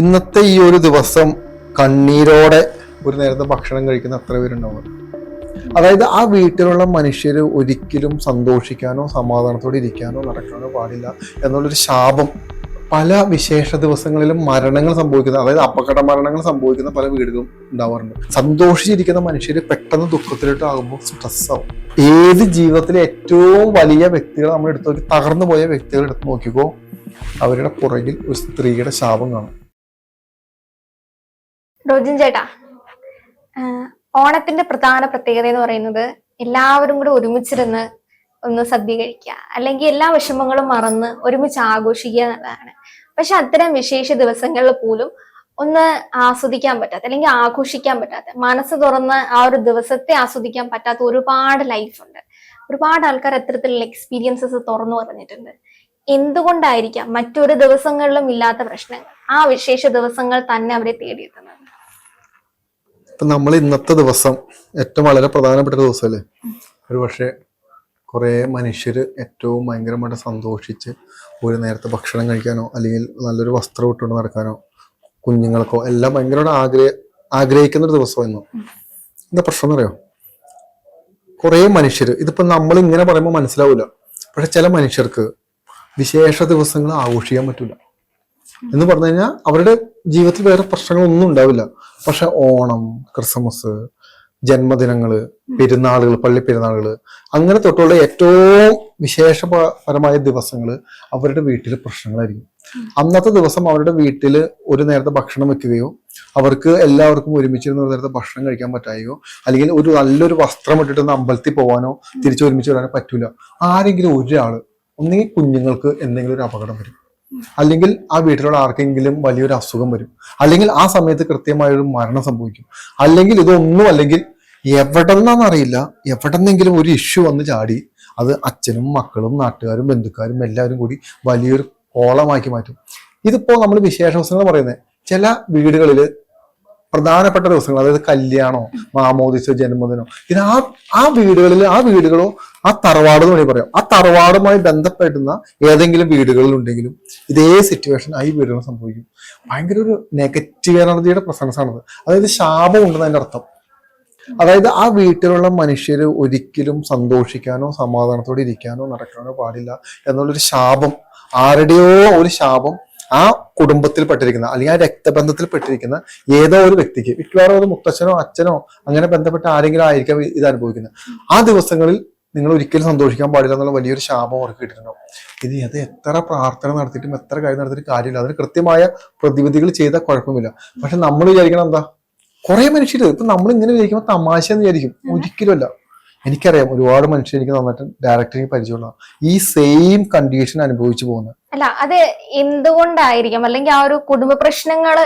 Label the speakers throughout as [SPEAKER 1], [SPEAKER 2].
[SPEAKER 1] ഇന്നത്തെ ഈ ഒരു ദിവസം കണ്ണീരോടെ ഒരു നേരത്തെ ഭക്ഷണം കഴിക്കുന്ന അത്ര പേരുണ്ടാവും. അതായത് ആ വീട്ടിലുള്ള മനുഷ്യർ ഒരിക്കലും സന്തോഷിക്കാനോ സമാധാനത്തോടെ ഇരിക്കാനോ നടക്കാനോ പാടില്ല എന്നുള്ളൊരു ശാപം. പല വിശേഷ ദിവസങ്ങളിലും മരണങ്ങൾ സംഭവിക്കുന്ന അതായത് അപകട മരണങ്ങൾ സംഭവിക്കുന്ന പല വീടുകളും ഉണ്ടാവാറുണ്ട്. സന്തോഷിച്ചിരിക്കുന്ന മനുഷ്യർ പെട്ടെന്ന് ദുഃഖത്തിലോട്ടാകുമ്പോൾ സ്ട്രെസ്സാവും. ഏത് ജീവിതത്തിലെ ഏറ്റവും വലിയ വ്യക്തികൾ നമ്മൾ എടുത്ത് നോക്കി തകർന്നു പോയ വ്യക്തികൾ എടുത്ത് നോക്കിക്കോ അവരുടെ പുറകിൽ ഒരു സ്ത്രീയുടെ ശാപം കാണും.
[SPEAKER 2] റോജിൻ ചേട്ടാ ഓണത്തിന്റെ പ്രധാന പ്രത്യേകത എന്ന് പറയുന്നത് എല്ലാവരും കൂടെ ഒരുമിച്ചിരുന്ന് ഒന്ന് സദ്യ കഴിക്കുക. അല്ലെങ്കിൽ എല്ലാ വിഷമങ്ങളും മറന്ന് ഒരുമിച്ച് ആഘോഷിക്കുക എന്നുള്ളതാണ്. പക്ഷെ അത്തരം വിശേഷ ദിവസങ്ങളിൽ പോലും ഒന്ന് ആസ്വദിക്കാൻ പറ്റാത്ത അല്ലെങ്കിൽ ആഘോഷിക്കാൻ പറ്റാത്ത മനസ്സ് തുറന്ന് ആ ഒരു ദിവസത്തെ ആസ്വദിക്കാൻ പറ്റാത്ത ഒരുപാട് ലൈഫ് ഉണ്ട്. ഒരുപാട് ആൾക്കാർ അത്തരത്തിലുള്ള എക്സ്പീരിയൻസസ് തുറന്നു പറഞ്ഞിട്ടുണ്ട്. എന്തുകൊണ്ടായിരിക്കാം മറ്റൊരു ദിവസങ്ങളിലും ഇല്ലാത്ത പ്രശ്നങ്ങൾ ആ വിശേഷ ദിവസങ്ങൾ തന്നെ അവരെ തേടിയെത്തുന്നത്?
[SPEAKER 1] ഇപ്പൊ നമ്മൾ ഇന്നത്തെ ദിവസം ഏറ്റവും വളരെ പ്രധാനപ്പെട്ട ഒരു ദിവസമല്ലേ ഒരു പക്ഷേ കുറേ മനുഷ്യർ ഏറ്റവും ഭയങ്കരമായിട്ട് സന്തോഷിച്ച് ഒരു നേരത്തെ ഭക്ഷണം കഴിക്കാനോ അല്ലെങ്കിൽ നല്ലൊരു വസ്ത്രം ഇട്ടുകൊണ്ട് നടക്കാനോ കുഞ്ഞുങ്ങൾക്കോ എല്ലാം ഭയങ്കരമായിട്ട് ആഗ്രഹ ആഗ്രഹിക്കുന്ന ഒരു ദിവസമായിരുന്നു. എന്താ പ്രശ്നം എന്നറിയോ? കുറേ മനുഷ്യർ ഇതിപ്പോ നമ്മൾ ഇങ്ങനെ പറയുമ്പോൾ മനസ്സിലാവില്ല പക്ഷെ ചില മനുഷ്യർക്ക് വിശേഷ ദിവസങ്ങൾ ആഘോഷിക്കാൻ പറ്റില്ല എന്ന് പറഞ്ഞു കഴിഞ്ഞാൽ അവരുടെ ജീവിതത്തിൽ വേറെ പ്രശ്നങ്ങളൊന്നും ഉണ്ടാവില്ല. പക്ഷെ ഓണം ക്രിസ്മസ് ജന്മദിനങ്ങൾ പെരുന്നാളുകൾ പള്ളി പെരുന്നാളുകൾ അങ്ങനെ തൊട്ടുള്ള ഏറ്റവും വിശേഷപരമായ ദിവസങ്ങൾ അവരുടെ വീട്ടിൽ പ്രശ്നങ്ങളായിരിക്കും. അന്നത്തെ ദിവസം അവരുടെ വീട്ടിൽ ഒരു നേരത്തെ ഭക്ഷണം വെക്കുകയോ അവർക്ക് എല്ലാവർക്കും ഒരുമിച്ചിരുന്ന് ഒരു നേരത്തെ ഭക്ഷണം കഴിക്കാൻ പറ്റായോ അല്ലെങ്കിൽ ഒരു നല്ലൊരു വസ്ത്രം ഇട്ടിട്ട് അമ്പലത്തിൽ പോകാനോ തിരിച്ചു ഒരുമിച്ച് വരാനോ പറ്റൂല. ആരെങ്കിലും ഒരാൾ ഒന്നെങ്കിൽ കുഞ്ഞുങ്ങൾക്ക് എന്തെങ്കിലും ഒരു അപകടം വരും. അല്ലെങ്കിൽ ആ വീട്ടിലുള്ള ആർക്കെങ്കിലും വലിയൊരു അസുഖം വരും. അല്ലെങ്കിൽ ആ സമയത്ത് കൃത്യമായ ഒരു മരണം സംഭവിക്കും. അല്ലെങ്കിൽ ഇതൊന്നും അല്ലെങ്കിൽ എവിടെന്നാണെന്നറിയില്ല എവിടെന്നെങ്കിലും ഒരു ഇഷ്യൂ വന്ന് ചാടി അത് അച്ഛനും മക്കളും നാട്ടുകാരും ബന്ധുക്കാരും എല്ലാവരും കൂടി വലിയൊരു കോളമാക്കി മാറ്റും. ഇതിപ്പോ നമ്മൾ വിശേഷ അവസരങ്ങൾ പറയുന്നത് ചില വീടുകളിൽ പ്രധാനപ്പെട്ട ദിവസങ്ങൾ അതായത് കല്യാണോ മാമോദിസോ ജന്മദിനോ ഇത് ആ ആ വീടുകളിൽ ആ വീടുകളോ ആ തറവാട് എന്ന് വേണമെങ്കിൽ പറയാം. ആ തറവാടുമായി ബന്ധപ്പെടുന്ന ഏതെങ്കിലും വീടുകളിൽ ഉണ്ടെങ്കിലും ഇതേ സിറ്റുവേഷൻ ആ ഈ വീടുകൾ സംഭവിക്കും. ഭയങ്കര ഒരു നെഗറ്റീവ് എനർജിയുടെ പ്രസൻസ് ആണത് അതായത് ശാപം ഉണ്ടെന്ന് അതിന്റെ അർത്ഥം. അതായത് ആ വീട്ടിലുള്ള മനുഷ്യർ ഒരിക്കലും സന്തോഷിക്കാനോ സമാധാനത്തോടെ ഇരിക്കാനോ നടക്കാനോ പാടില്ല എന്നുള്ളൊരു ശാപം. ആരുടെയോ ഒരു ശാപം ആ കുടുംബത്തിൽ പെട്ടിരിക്കുന്ന അല്ലെങ്കിൽ ആ രക്തബന്ധത്തിൽ പെട്ടിരിക്കുന്ന ഏതോ ഒരു വ്യക്തിക്ക് മിക്കവാറും ഒരു മുത്തച്ഛനോ അച്ഛനോ അങ്ങനെ ബന്ധപ്പെട്ട ആരെങ്കിലും ആയിരിക്കാം ഇത് അനുഭവിക്കുന്നത്. ആ ദിവസങ്ങളിൽ നിങ്ങൾ ഒരിക്കലും സന്തോഷിക്കാൻ പാടില്ല എന്നുള്ള വലിയൊരു ശാപം അവർക്ക് കിട്ടിയിട്ടുണ്ടാവും ഇത് അത് എത്ര പ്രാർത്ഥന നടത്തിയിട്ടും എത്ര കാര്യം നടത്തിയിട്ട് കാര്യമില്ല. അതിന് കൃത്യമായ പ്രതിവിധികൾ ചെയ്താൽ കുഴപ്പമില്ല. പക്ഷെ നമ്മൾ വിചാരിക്കണം എന്താ? കുറെ മനുഷ്യർ ഇപ്പൊ നമ്മൾ ഇങ്ങനെ വിചാരിക്കുമ്പോൾ തമാശ എന്ന് വിചാരിക്കും. ഒരിക്കലുമല്ല എനിക്കറിയാം ഒരുപാട് മനുഷ്യർ എനിക്ക് നന്നായിട്ട് ഡയറക്ടറിന് പരിചയമുള്ള ഈ സെയിം കണ്ടീഷൻ അനുഭവിച്ചു പോകുന്നത്.
[SPEAKER 2] അല്ല അത് എന്തുകൊണ്ടായിരിക്കും? അല്ലെങ്കിൽ ആ ഒരു കുടുംബ പ്രശ്നങ്ങൾ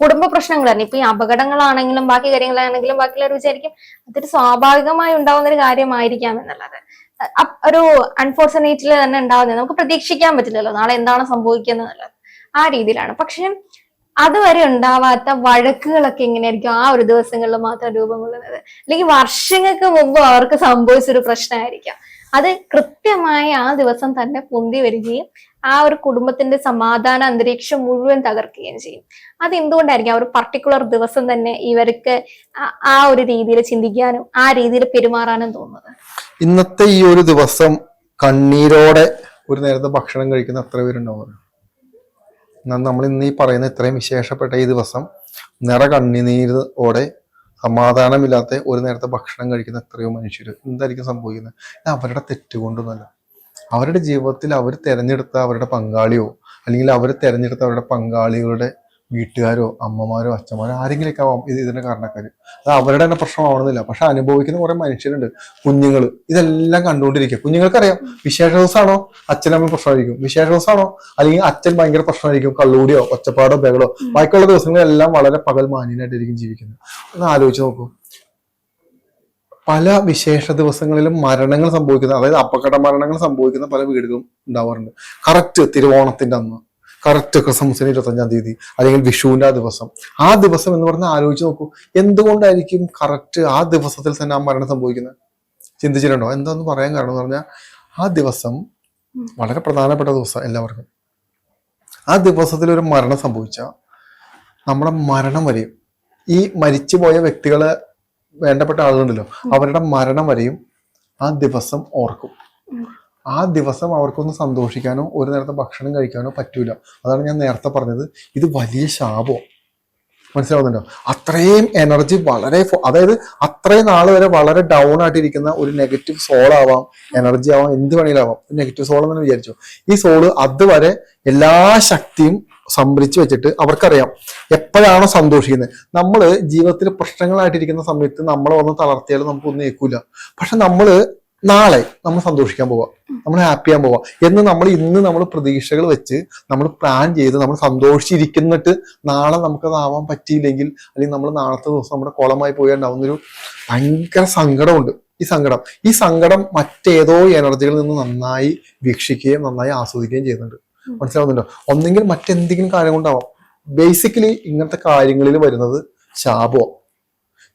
[SPEAKER 2] കുടുംബ പ്രശ്നങ്ങൾ തന്നെ. ഇപ്പൊ ഈ അപകടങ്ങളാണെങ്കിലും ബാക്കി കാര്യങ്ങളാണെങ്കിലും ബാക്കിയുള്ളവർ വിചാരിക്കും അതൊരു സ്വാഭാവികമായി ഉണ്ടാവുന്ന ഒരു കാര്യമായിരിക്കാം എന്നുള്ളത്. ഒരു അൺഫോർച്ചുനേറ്റ്ലി തന്നെ ഉണ്ടാവുന്നത്. നമുക്ക് പ്രതീക്ഷിക്കാൻ പറ്റില്ലല്ലോ നാളെ എന്താണ് സംഭവിക്കുന്നത് എന്നുള്ളത് ആ രീതിയിലാണ്. പക്ഷെ അതുവരെ ഉണ്ടാവാത്ത വഴക്കുകളൊക്കെ എങ്ങനെയായിരിക്കും ആ ഒരു ദിവസങ്ങളിൽ മാത്രം രൂപം കൊള്ളുന്നത് അല്ലെങ്കിൽ വർഷങ്ങൾക്ക് മുമ്പ് അവർക്ക് സംഭവിച്ചൊരു പ്രശ്നമായിരിക്കാം. അത് കൃത്യമായി ആ ദിവസം തന്നെ പൊന്തി വരികയും ആ ഒരു കുടുംബത്തിന്റെ സമാധാന അന്തരീക്ഷം മുഴുവൻ തകർക്കുകയും ചെയ്യും. അത് എന്തുകൊണ്ടായിരിക്കും ആ ഒരു പർട്ടിക്കുലർ ദിവസം തന്നെ ഇവർക്ക് ആ- ഒരു രീതിയിൽ ചിന്തിക്കാനും ആ രീതിയിൽ പെരുമാറാനും തോന്നുന്നത്?
[SPEAKER 1] ഇന്നത്തെ ഈ ഒരു ദിവസം കണ്ണീരോടെ ഒരു നേരത്തെ ഭക്ഷണം കഴിക്കുന്ന അത്ര പേരുണ്ടാവും? നമ്മൾ ഇന്ന് ഈ പറയുന്ന ഇത്രയും വിശേഷപ്പെട്ട ഈ ദിവസം നിറ കണ്ണിനീരോടെ സമാധാനമില്ലാത്ത ഒരു നേരത്തെ ഭക്ഷണം കഴിക്കുന്ന എത്രയോ മനുഷ്യർ എന്തായിരിക്കും സംഭവിക്കുന്നത്? അവരുടെ തെറ്റുകൊണ്ടൊന്നുമല്ല അവരുടെ ജീവിതത്തിൽ അവർ തിരഞ്ഞെടുത്ത അവരുടെ പങ്കാളിയോ അല്ലെങ്കിൽ അവർ തിരഞ്ഞെടുത്ത അവരുടെ പങ്കാളികളുടെ വീട്ടുകാരോ അമ്മമാരോ അച്ഛന്മാരോ ആരെങ്കിലുമൊക്കെ ആവാം ഇത് ഇതിന്റെ കാരണക്കാർ അത് അവരുടെ തന്നെ പ്രശ്നമാവണമെന്നില്ല. പക്ഷെ അനുഭവിക്കുന്ന കുറെ മനുഷ്യരുണ്ട്. കുഞ്ഞുങ്ങൾ ഇതെല്ലാം കണ്ടുകൊണ്ടിരിക്കുക. കുഞ്ഞുങ്ങൾക്കറിയാം വിശേഷ ദിവസമാണോ അച്ഛനമ്മ പ്രശ്നമായിരിക്കും. വിശേഷ ദിവസമാണോ അല്ലെങ്കിൽ അച്ഛൻ ഭയങ്കര പ്രശ്നമായിരിക്കും. കള്ളൂടിയോ ഒച്ചപ്പാടോ ബഹളോ. ബാക്കിയുള്ള ദിവസങ്ങളെല്ലാം വളരെ പകൽ മാന്യനായിട്ടായിരിക്കും ജീവിക്കുന്നത്. ഒന്ന് ആലോചിച്ച് നോക്കൂ. പല വിശേഷ ദിവസങ്ങളിലും മരണങ്ങൾ സംഭവിക്കുന്ന അതായത് അപകട മരണങ്ങൾ സംഭവിക്കുന്ന പല വീടുകളും ഉണ്ടാവാറുണ്ട്. കറക്റ്റ് തിരുവോണത്തിന്റെ അന്ന്. കറക്റ്റ് ക്രിസ്മസിന് ഇരുപത്തഞ്ചാം തീയതി അല്ലെങ്കിൽ വിഷുവിന്റെ ആ ദിവസം. ആ ദിവസം എന്ന് പറഞ്ഞാൽ ആലോചിച്ച് നോക്കൂ. എന്തുകൊണ്ടായിരിക്കും കറക്റ്റ് ആ ദിവസത്തിൽ തന്നെ ആ മരണം സംഭവിക്കുന്നത്? ചിന്തിച്ചിട്ടുണ്ടോ? എന്താന്ന് പറയാൻ കാരണം എന്ന് പറഞ്ഞാൽ ആ ദിവസം വളരെ പ്രധാനപ്പെട്ട ദിവസം എല്ലാവർക്കും. ആ ദിവസത്തിൽ ഒരു മരണം സംഭവിച്ച നമ്മുടെ മരണം വരെയും ഈ മരിച്ചുപോയ വ്യക്തികളെ വേണ്ടപ്പെട്ട ആളുകളുണ്ടല്ലോ അവരുടെ മരണം വരെയും ആ ദിവസം ഓർക്കും. ആ ദിവസം അവർക്കൊന്ന് സന്തോഷിക്കാനോ ഒരു നേരത്തെ ഭക്ഷണം കഴിക്കാനോ പറ്റൂല. അതാണ് ഞാൻ നേരത്തെ പറഞ്ഞത്. ഇത് വലിയ ശാപോ. മനസ്സിലാവുന്നുണ്ടോ? അത്രയും എനർജി വളരെ അതായത് അത്രയും നാൾ വരെ വളരെ ഡൗൺ ആയിട്ടിരിക്കുന്ന ഒരു നെഗറ്റീവ് സോൾ ആവാം എനർജി ആവാം എന്ത് വേണേലാവാം. നെഗറ്റീവ് സോൾ എന്ന് വിചാരിച്ചു. ഈ സോൾ അതുവരെ എല്ലാ ശക്തിയും സംഭരിച്ചു വെച്ചിട്ട് അവർക്കറിയാം എപ്പോഴാണോ സന്തോഷിക്കുന്നത്. നമ്മൾ ജീവിതത്തിൽ പ്രശ്നങ്ങളായിട്ടിരിക്കുന്ന സമയത്ത് നമ്മളെ വന്ന് തളർത്തിയാലും നമുക്കൊന്നും ഏൽക്കൂല. പക്ഷെ നമ്മൾ നാളെ നമ്മൾ സന്തോഷിക്കാൻ പോവാം. നമ്മൾ ഹാപ്പി ആകാൻ പോവാം. എന്ന് നമ്മൾ ഇന്ന് നമ്മൾ പ്രതീക്ഷകൾ വെച്ച് നമ്മൾ പ്ലാൻ ചെയ്ത് നമ്മൾ സന്തോഷിച്ചിരിക്കുന്നിട്ട് നാളെ നമുക്കത് ആവാൻ പറ്റിയില്ലെങ്കിൽ അല്ലെങ്കിൽ നമ്മൾ നാളത്തെ ദിവസം നമ്മുടെ കുളമായി പോയാണ്ടാവുന്നൊരു ഭയങ്കര സങ്കടമുണ്ട്. ഈ സങ്കടം. ഈ സങ്കടം മറ്റേതോ എനർജികളിൽ നിന്ന് നന്നായി വീക്ഷിക്കുകയും നന്നായി ആസ്വദിക്കുകയും ചെയ്യുന്നുണ്ട്. മനസ്സിലാവുന്നുണ്ടോ? ഒന്നെങ്കിൽ മറ്റെന്തെങ്കിലും കാര്യം കൊണ്ടാവാം ബേസിക്കലി ഇങ്ങനത്തെ കാര്യങ്ങളിൽ വരുന്നത് ശാപം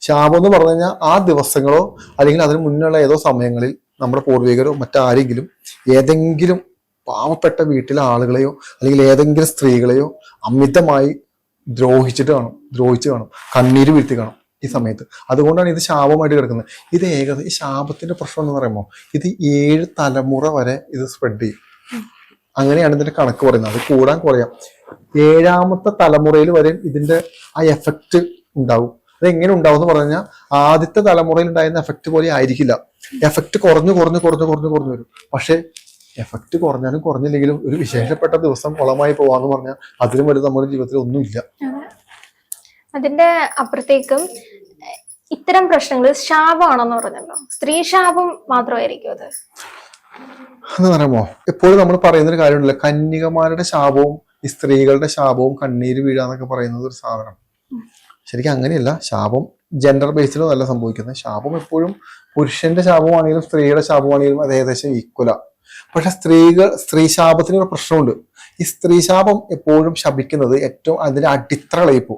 [SPEAKER 1] ശാപം എന്ന് പറഞ്ഞു കഴിഞ്ഞാൽ ആ ദിവസങ്ങളോ അല്ലെങ്കിൽ അതിന് മുന്നുള്ള ഏതോ സമയങ്ങളിൽ നമ്മുടെ പൂർവികരോ മറ്റാരെങ്കിലും ഏതെങ്കിലും പാവപ്പെട്ട വീട്ടിലെ ആളുകളെയോ അല്ലെങ്കിൽ ഏതെങ്കിലും സ്ത്രീകളെയോ അമിതമായി ദ്രോഹിച്ചിട്ട് കാണും ദ്രോഹിച്ച് കാണും കണ്ണീര് വീഴ്ത്തി കാണും ഈ സമയത്ത്. അതുകൊണ്ടാണ് ഇത് ശാപമായിട്ട് കിടക്കുന്നത്. ഇത് ഏകദേശം ഈ ശാപത്തിന്റെ പ്രശ്നം എന്ന് പറയുമ്പോൾ ഇത് ഏഴ് തലമുറ വരെ ഇത് സ്പ്രെഡ് ചെയ്യും. അങ്ങനെയാണ് ഇതിന്റെ കണക്ക് പറയുന്നത്. അത് കൂടാൻ കുറയാം. ഏഴാമത്തെ തലമുറയിൽ വരെ ഇതിന്റെ ആ എഫക്റ്റ് ഉണ്ടാവും. അത് എങ്ങനെ ഉണ്ടാവും എന്ന് പറഞ്ഞു കഴിഞ്ഞാൽ ആദ്യത്തെ തലമുറയിൽ ഉണ്ടായിരുന്ന എഫക്റ്റ് പോലെ ആയിരിക്കില്ല. എഫക്റ്റ് കുറഞ്ഞു കുറഞ്ഞു കുറഞ്ഞു കുറഞ്ഞു കുറഞ്ഞു വരും. പക്ഷേ എഫക്റ്റ് കുറഞ്ഞാലും കുറഞ്ഞില്ലെങ്കിലും ഒരു വിശേഷപ്പെട്ട ദിവസം കുളമായി പോവാന്ന് പറഞ്ഞാൽ അതിലും വലുത് നമ്മുടെ ജീവിതത്തിൽ ഒന്നുമില്ല.
[SPEAKER 2] അതിന്റെ അപ്പുറത്തേക്കും ഇത്തരം പ്രശ്നങ്ങൾ ശാപമാണെന്ന് പറഞ്ഞല്ലോ. സ്ത്രീ ശാപം മാത്രമായിരിക്കും അത്.
[SPEAKER 1] എന്ന് പറയുമ്പോ എപ്പോഴും നമ്മൾ പറയുന്ന ഒരു കാര്യമുണ്ടല്ലോ. കന്യകമാരുടെ ശാപവും ഈ സ്ത്രീകളുടെ ശാപവും കണ്ണീര് വീഴാന്നൊക്കെ പറയുന്നത് ഒരു സാധനം. ശരിക്കും അങ്ങനെയല്ല ശാപം ജെൻഡർ ബേസിലും നല്ല സംഭവിക്കുന്നത്. ശാപം എപ്പോഴും പുരുഷന്റെ ശാപമാണെങ്കിലും സ്ത്രീയുടെ ശാപമാണെങ്കിലും അത് ഏകദേശം ഈക്വലാ പക്ഷെ സ്ത്രീകൾ സ്ത്രീ ശാപത്തിന് ഒരു പ്രശ്നമുണ്ട്. ഈ സ്ത്രീ ശാപം എപ്പോഴും ശപിക്കുന്നത് ഏറ്റവും അതിന്റെ അടിത്തറളയിപ്പോ.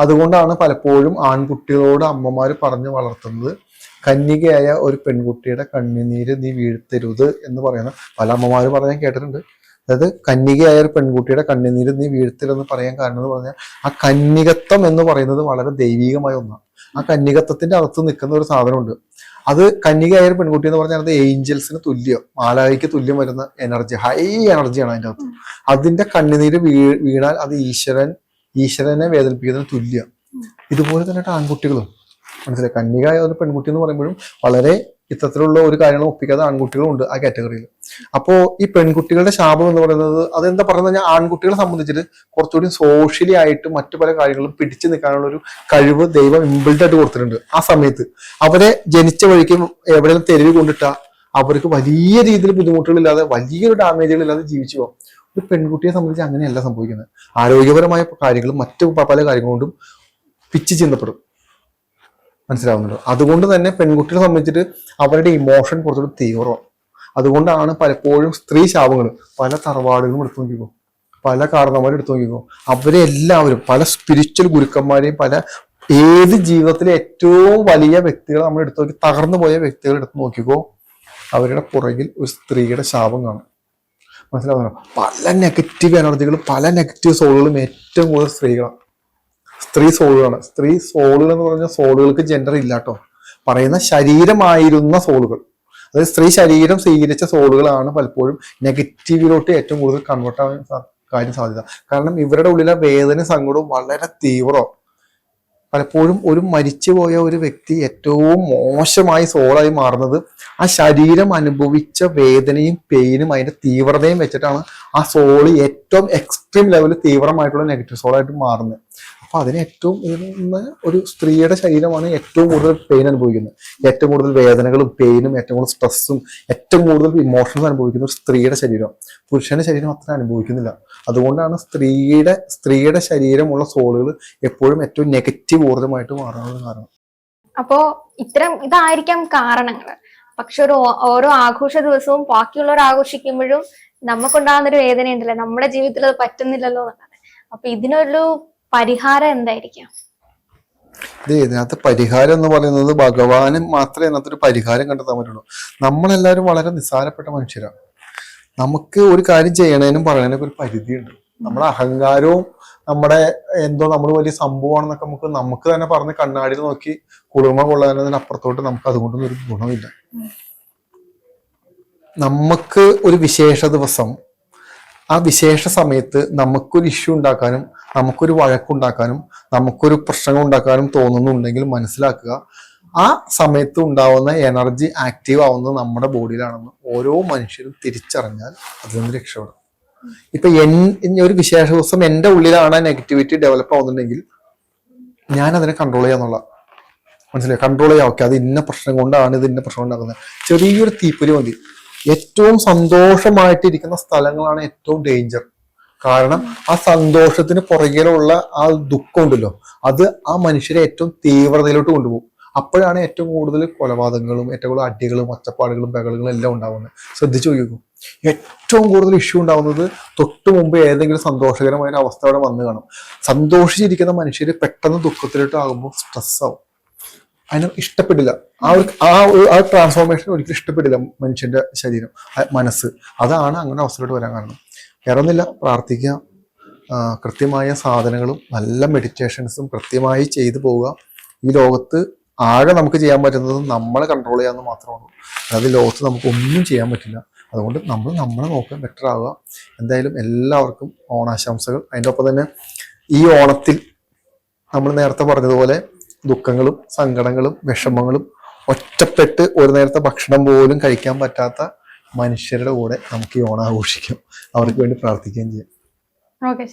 [SPEAKER 1] അതുകൊണ്ടാണ് പലപ്പോഴും ആൺകുട്ടികളോട് അമ്മമാര് പറഞ്ഞു വളർത്തുന്നത് കന്യകയായ ഒരു പെൺകുട്ടിയുടെ കണ്ണുനീര് നീ വീഴ്ത്തരുത് എന്ന് പറയുന്ന പല അമ്മമാരും പറഞ്ഞാൽ കേട്ടിട്ടുണ്ട്. അതായത് കന്യകയായ ഒരു പെൺകുട്ടിയുടെ കണ്ണുനീര് നീ വീഴ്ത്തില്ലെന്ന് പറയാൻ കാരണം എന്ന് പറഞ്ഞാൽ ആ കന്യകത്വം എന്ന് പറയുന്നത് വളരെ ദൈവികമായ ഒന്നാണ്. ആ കന്യകത്വത്തിന്റെ അകത്ത് നിൽക്കുന്ന ഒരു സാധനമുണ്ട്. അത് കന്യകയായ പെൺകുട്ടി എന്ന് പറഞ്ഞാൽ അത് ഏഞ്ചൽസിന് തുല്യം മാലായിക്ക് തുല്യം വരുന്ന എനർജി ഹൈ എനർജിയാണ് അതിന്റെ അകത്ത്. അതിന്റെ കണ്ണുനീര് വീ വീണാൽ അത് ഈശ്വരൻ ഈശ്വരനെ വേദനിപ്പിക്കുന്നതിന് തുല്യം. ഇതുപോലെ തന്നെ ആൺകുട്ടികളും മനസ്സിലായി? കന്യകായ ഒരു പെൺകുട്ടി എന്ന് പറയുമ്പോഴും വളരെ ഇത്തരത്തിലുള്ള ഒരു കാര്യങ്ങളും ഒപ്പിക്കാതെ ആൺകുട്ടികളും ഉണ്ട് ആ കാറ്റഗറിയിൽ. അപ്പോ ഈ പെൺകുട്ടികളുടെ ശാപം എന്ന് പറയുന്നത് അതെന്താ പറയുന്നത്? കഴിഞ്ഞാൽ ആൺകുട്ടികളെ സംബന്ധിച്ചിട്ട് കുറച്ചുകൂടി സോഷ്യലി ആയിട്ട് മറ്റു പല കാര്യങ്ങളും പിടിച്ചു നിൽക്കാനുള്ള ഒരു കഴിവ് ദൈവം ഇമ്പിൾഡ് ആയിട്ട് കൊടുത്തിട്ടുണ്ട് ആ സമയത്ത്. അവരെ ജനിച്ച വഴിക്ക് എവിടെയെങ്കിലും തെരുവ് കൊണ്ടിട്ട അവർക്ക് വലിയ രീതിയിൽ ബുദ്ധിമുട്ടുകളില്ലാതെ വലിയൊരു ഡാമേജുകളില്ലാതെ ജീവിച്ചു പോകും ഒരു പെൺകുട്ടിയെ സംബന്ധിച്ച് അങ്ങനെയല്ല സംഭവിക്കുന്നത്. ആരോഗ്യപരമായ കാര്യങ്ങളും മറ്റു പല കാര്യങ്ങളും കൊണ്ടും പിച്ച് ചിന്തപ്പെടും. മനസ്സിലാവുന്നുണ്ടോ. അതുകൊണ്ട് തന്നെ പെൺകുട്ടികളെ സംബന്ധിച്ചിട്ട് അവരുടെ ഇമോഷൻ കുറച്ചുകൂടി തീവ്രമാണ്. അതുകൊണ്ടാണ് പലപ്പോഴും സ്ത്രീ ശാപങ്ങൾ പല തറവാടുകളും എടുത്തു നോക്കിക്കോ പല കാരണവന്മാരും എടുത്തു നോക്കിക്കോ അവരെ എല്ലാവരും പല സ്പിരിച്വൽ ഗുരുക്കന്മാരെയും പല ഏത് ജീവിതത്തിലെ ഏറ്റവും വലിയ വ്യക്തികൾ നമ്മൾ എടുത്തു നോക്കി തകർന്നു പോയ വ്യക്തികൾ എടുത്തു നോക്കിക്കോ അവരുടെ പുറകിൽ ഒരു സ്ത്രീയുടെ ശാപം കാണും. മനസ്സിലാവുന്നു പല നെഗറ്റീവ് എനർജികളും പല നെഗറ്റീവ് സോളുകളും ഏറ്റവും കൂടുതൽ സ്ത്രീകളാണ്. സ്ത്രീ സോളുകളാണ്. സ്ത്രീ സോളുകൾ എന്ന് പറഞ്ഞാൽ സോളുകൾക്ക് ജെൻഡർ ഇല്ല കേട്ടോ പറയുന്ന ശരീരമായിരുന്ന സോളുകൾ. അതായത് സ്ത്രീ ശരീരം സ്വീകരിച്ച സോളുകളാണ് പലപ്പോഴും നെഗറ്റീവിലോട്ട് ഏറ്റവും കൂടുതൽ കൺവേർട്ട് ആവാൻ കാര്യം സാധ്യത. കാരണം ഇവരുടെ ഉള്ളിലെ വേദന സങ്കടവും വളരെ തീവ്രം പലപ്പോഴും ഒരു മരിച്ചുപോയ ഒരു വ്യക്തി ഏറ്റവും മോശമായി സോളായി മാറുന്നത് ആ ശരീരം അനുഭവിച്ച വേദനയും പെയിനും അതിന്റെ തീവ്രതയും വെച്ചിട്ടാണ് ആ സോൾ ഏറ്റവും എക്സ്ട്രീം ലെവലിൽ തീവ്രമായിട്ടുള്ള നെഗറ്റീവ് സോളായിട്ട് മാറുന്നത്. അപ്പൊ അതിന് ഏറ്റവും ഇന്ന് ഒരു സ്ത്രീയുടെ ശരീരമാണ് ഏറ്റവും കൂടുതൽ പെയിൻ അനുഭവിക്കുന്നത്. ഏറ്റവും കൂടുതൽ വേദനകളും പെയിനും ഏറ്റവും കൂടുതൽ സ്ട്രെസ്സും ഏറ്റവും കൂടുതൽ ഇമോഷൻസ് അനുഭവിക്കുന്ന ഒരു സ്ത്രീയുടെ ശരീരം. പുരുഷന്റെ ശരീരം അത്ര അനുഭവിക്കുന്നില്ല. അതുകൊണ്ടാണ് സ്ത്രീയുടെ സ്ത്രീയുടെ ശരീരമുള്ള സോളുകൾ എപ്പോഴും ഏറ്റവും നെഗറ്റീവ് ഊർജമായിട്ട് മാറാനുള്ള കാരണം.
[SPEAKER 2] അപ്പോ ഇത്തരം ഇതായിരിക്കാം കാരണങ്ങൾ പക്ഷെ ഒരു ഓരോ ആഘോഷ ദിവസവും ബാക്കിയുള്ളവർ ആഘോഷിക്കുമ്പോഴും നമുക്കുണ്ടാകുന്ന ഒരു വേദന ഉണ്ടല്ലോ നമ്മുടെ ജീവിതത്തിൽ അത് പറ്റുന്നില്ലല്ലോ എന്നുള്ളത്. അപ്പൊ ഇതിനൊരു പരിഹാരം എന്തായിരിക്കാം?
[SPEAKER 1] ഇത് ഇതിനകത്ത് പരിഹാരം എന്ന് പറയുന്നത് ഭഗവാനും മാത്രമേ ഇതിനകത്ത് ഒരു പരിഹാരം കണ്ടെത്താൻ പറ്റുള്ളൂ. നമ്മളെല്ലാവരും വളരെ നിസ്സാരപ്പെട്ട മനുഷ്യരാണ്. നമുക്ക് ഒരു കാര്യം ചെയ്യണേനും പറയണേനും ഒരു പരിധിയുണ്ട്. നമ്മുടെ അഹങ്കാരവും നമ്മുടെ എന്തോ നമ്മൾ വലിയ സംഭവമാണെന്നൊക്കെ നമുക്ക് നമുക്ക് തന്നെ പറഞ്ഞ് കണ്ണാടിയിൽ നോക്കി കുളിർമ കൊള്ളാനതിന് അപ്പുറത്തോട്ട് നമുക്ക് അതുകൊണ്ടൊന്നും ഒരു ഗുണമില്ല. നമുക്ക് ഒരു വിശേഷ ദിവസം ആ വിശേഷ സമയത്ത് നമുക്കൊരു ഇഷ്യൂ ഉണ്ടാക്കാനും നമുക്കൊരു വഴക്കുണ്ടാക്കാനും നമുക്കൊരു പ്രശ്നങ്ങൾ ഉണ്ടാക്കാനും തോന്നുന്നുണ്ടെങ്കിൽ മനസ്സിലാക്കുക. ആ സമയത്ത് ഉണ്ടാവുന്ന എനർജി ആക്റ്റീവ് ആവുന്നത് നമ്മുടെ ബോഡിയിലാണെന്ന് ഓരോ മനുഷ്യരും തിരിച്ചറിഞ്ഞാൽ അതിൽ നിന്ന് രക്ഷപ്പെടും. ഇപ്പൊ എൻ ഒരു വിശേഷ ദിവസം എന്റെ ഉള്ളിലാണ് നെഗറ്റിവിറ്റി ഡെവലപ്പ് ആവുന്നുണ്ടെങ്കിൽ ഞാൻ അതിനെ കൺട്രോൾ ചെയ്യാന്നുള്ള മനസ്സിലായി? കൺട്രോൾ ചെയ്യാം. ഓക്കെ അത് ഇന്ന പ്രശ്നം കൊണ്ടാണ് ഇത് ഇന്ന പ്രശ്നം ഉണ്ടാക്കുന്നത് ചെറിയൊരു തീപ്പൊരി മതി. ഏറ്റവും സന്തോഷമായിട്ടിരിക്കുന്ന സ്ഥലങ്ങളാണ് ഏറ്റവും ഡേഞ്ചർ കാരണം ആ സന്തോഷത്തിന് പുറകിലുള്ള ആ ദുഃഖം ഉണ്ടല്ലോ അത് ആ മനുഷ്യരെ ഏറ്റവും തീവ്രതയിലോട്ട് കൊണ്ടുപോകും. അപ്പോഴാണ് ഏറ്റവും കൂടുതൽ കൊലപാതകങ്ങളും ഏറ്റവും കൂടുതൽ അടികളും ഒച്ചപ്പാടുകളും ബഹളുകളും എല്ലാം ഉണ്ടാവുന്നത്. ശ്രദ്ധിച്ചു നോക്കിക്കും. ഏറ്റവും കൂടുതൽ ഇഷ്യൂ ഉണ്ടാവുന്നത് തൊട്ട് മുമ്പ് ഏതെങ്കിലും സന്തോഷകരമായ ഒരു അവസ്ഥ അവിടെ വന്നു കാണും. സന്തോഷിച്ചിരിക്കുന്ന മനുഷ്യർ പെട്ടെന്ന് ദുഃഖത്തിലോട്ട് ആകുമ്പോൾ സ്ട്രെസ് ആവും. അതിന് ഇഷ്ടപ്പെടില്ല. ആ ഒരു ആ ഒരു ആ ട്രാൻസ്ഫോർമേഷൻ ഒരിക്കലും ഇഷ്ടപ്പെടില്ല മനുഷ്യന്റെ ശരീരം മനസ്സ്. അതാണ് അങ്ങനെ അവസരമായിട്ട് വരാൻ കാരണം. വേറെ ഒന്നുമില്ല പ്രാർത്ഥിക്കുക കൃത്യമായ സാധനങ്ങളും നല്ല മെഡിറ്റേഷൻസും കൃത്യമായി ചെയ്തു പോവുക. ഈ ലോകത്ത് ആകെ നമുക്ക് ചെയ്യാൻ പറ്റുന്നത് നമ്മളെ കൺട്രോൾ ചെയ്യാമെന്ന് മാത്രമാണ് അതായത് ലോകത്ത് നമുക്ക് ഒന്നും ചെയ്യാൻ പറ്റില്ല. അതുകൊണ്ട് നമ്മൾ നമ്മളെ നോക്കാൻ ബെറ്റർ ആവുക. എന്തായാലും എല്ലാവർക്കും ഓണാശംസകൾ. അതിന്റെ ഒപ്പം തന്നെ ഈ ഓണത്തിൽ നമ്മൾ നേരത്തെ പറഞ്ഞതുപോലെ ദുഃഖങ്ങളും സങ്കടങ്ങളും വിഷമങ്ങളും ഒറ്റപ്പെട്ട് ഒരു നേരത്തെ ഭക്ഷണം പോലും കഴിക്കാൻ പറ്റാത്ത മനുഷ്യരുടെ കൂടെ നമുക്ക് ഈ ഓണം ആഘോഷിക്കാം. അവർക്ക് വേണ്ടി പ്രാർത്ഥിക്കുകയും ചെയ്യാം.
[SPEAKER 2] ഓക്കെ